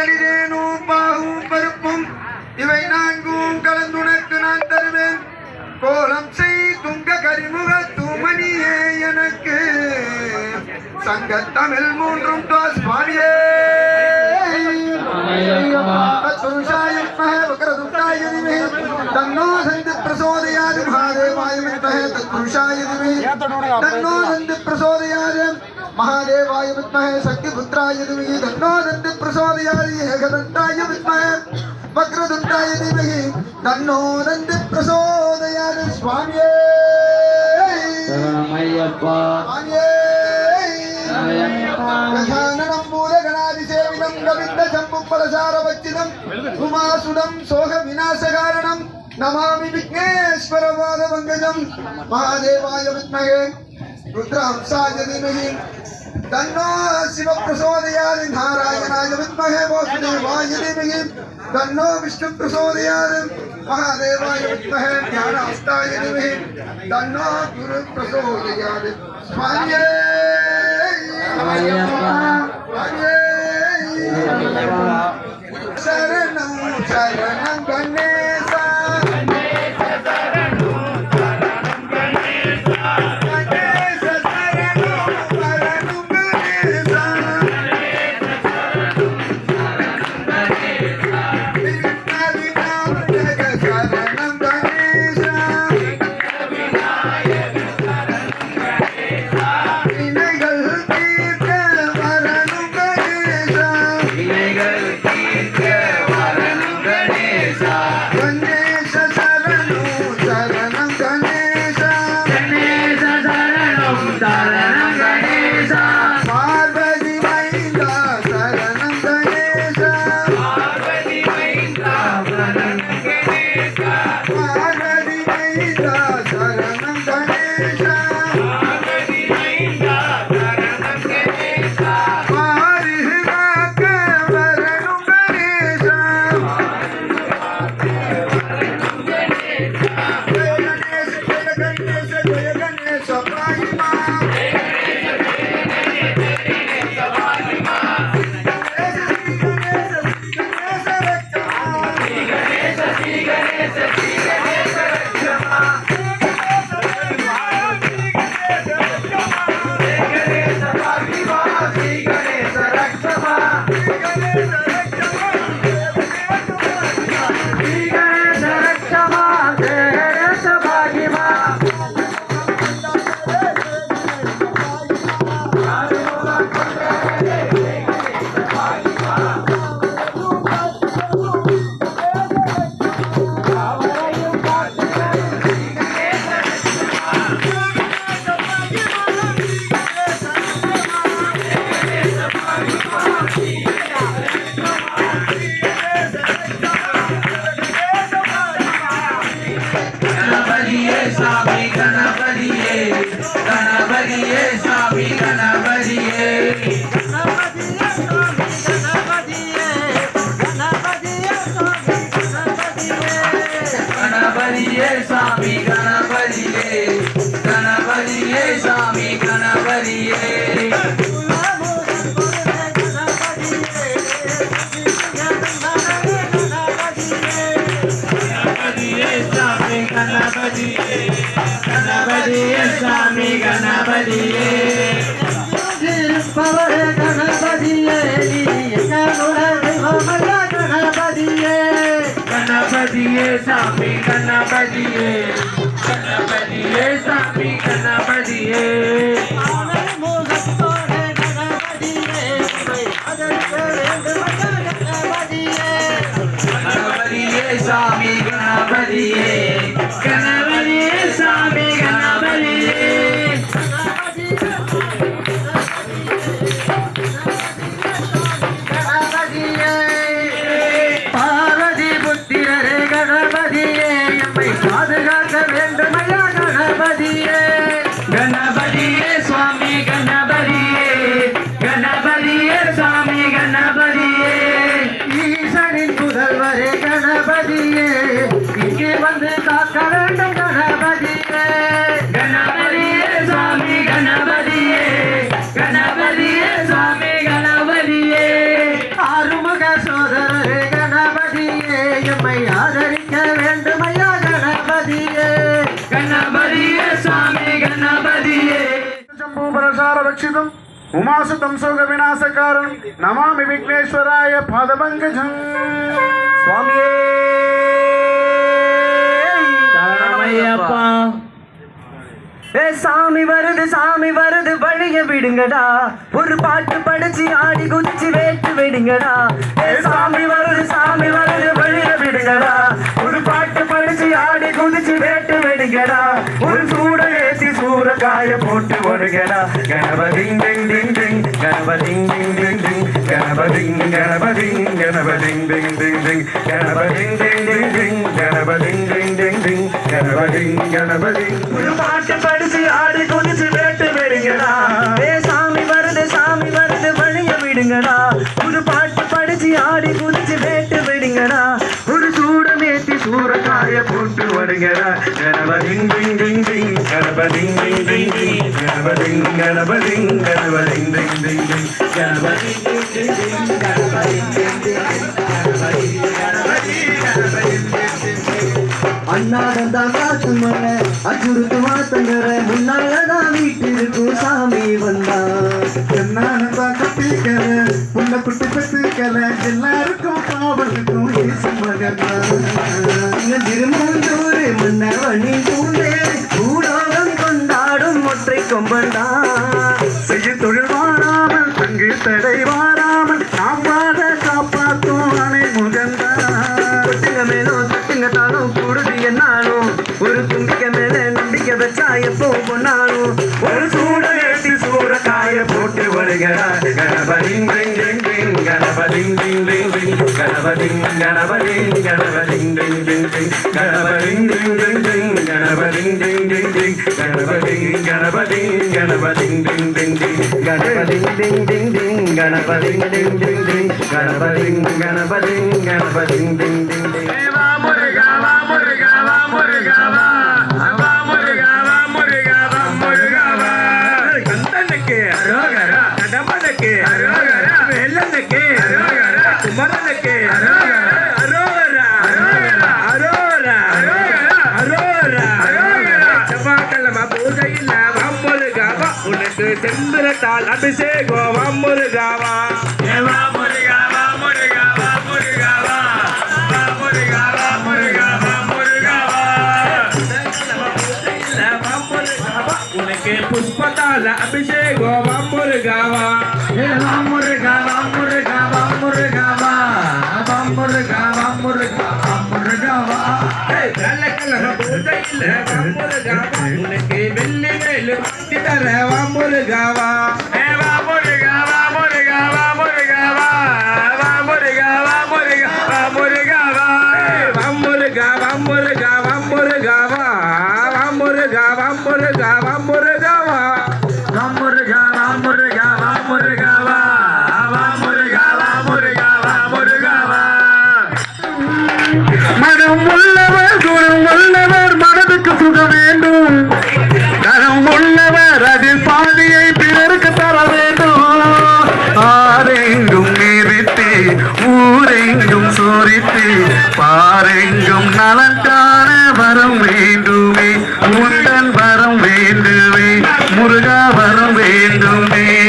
தெளிதேனும் பாகும் பருப்பும் இவை நான்கும் கலந்துனக்கு நான் தருவேன். கோலம் செய் துங்க கரிமுக தூமணியே எனக்கு. சங்க தமிழ் மூன்றும் டாஸ் பாடியே. தன்னோ சந்து பிரசோதயாது மகாதேவாய வித்தகே தன்னோ சந்து பிரசோதயாது महादेवाय विद्महे शक्तिपुत्राय धीमहि तन्नो दन्ति प्रचोदयाय एकदन्ताय विद्महे वक्रदुण्डाय धीमहि तन्नो दन्ति प्रचोदयाय स्वामिये शरणमय्यप्पा स्वामिये गजाननं मूलगणादिसेविनं गविन्दचम्बुपरसारवच्चिनं उमासुदं शोकविनाशकारणं नमामि विघ्नेश्वरपादपङ्कजं महादेवाय विद्महे रुद्रहंसाय धीमहि தன்னா சிவப்பிரசோதயாது நாராயணாய வித்மகே போஷினி வாயுதேவிகி தன்னோ விஷ்ணு பிரசோதயாது மகாதேவாய வித்மகே ஞானாஸ்தாய தேவிகி தன்னோ குரு பிரசோதயாது சுவாமியே சுவாமியே சரணம் சரணம் கண்ணே கணபதியே ரட்சிதம் உமாசுதம் சோக விநாசகாரம் நமாமி விக்னேஸ்வராய பாதபங்கஜம். சுவாமியே! சரணமையப்பா ஏ சாமி வருது சாமி வருது வழிய விடுங்கடா. ஒரு பாட்டு படிச்சு ஆடி குதிச்சு வேட்டு விடுங்கடா. ஏ சாமி வருது சாமி வருது வழிய விடுங்கடா. குதிச்சு வேட்டு வெடிக்கடா. ஒரு சூட ஏத்தி சூறக்காய போட்டு வருகடா. கணபதி டிங் டிங் டிங் கணபதி டிங் டிங் டிங் கணபதி கணபதி கணபதி டிங் டிங் டிங் கணபதி டிங் டிங் டிங் கணபதி டிங் டிங் டிங் கணபதி கணபதி ஒரு பாட்டு படிச்சு ஆடி குதிச்சு வேட்டு விடுங்கடா. ஏ சாமி வருது சாமி வருது வழிய விடுங்கடா. ஒரு பாட்டு படிச்சு ஆடி போட்டு வருங்கடா டிங் டிங் டிங் கணபதி டிங் டிங் டிங் டிங் டிங் டிங் கணபதி அண்ணாடந்தான் காத்து மலை அச்சுறுத்து மாத்தங்கர முன்னால வீட்டிற்கும் சாமி வந்தான் என்னானதான் கட்டிக்கல புள்ள குட்டி பத்துக்கல. எல்லாருக்கும் பாவலுக்கும் ஏசு மகன் திருமூந்தூர் மன்னவனி பூண்டே பூலோகம் கொண்டாடும் ஒற்றை கொம்பந்தான் செய்ய தொழில் வாழாமல் தங்கு தடை கணபதி டிங் டிங் டிங் கணபதி டிங் டிங் டிங் கணபதி கணபதி கணபதி டிங் டிங் டிங் வா முருகா வா చంద్రతాల్ అభిషేకో మమ్మురుగావా રહેવા મુરગાવા. ஊரெங்கும் சோரித்து பாரெங்கும் நலன் காண வரம் வேண்டுமே. உந்தன் வரம் வேண்டுமே. முருகா வரம் வேண்டுமே.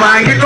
buying.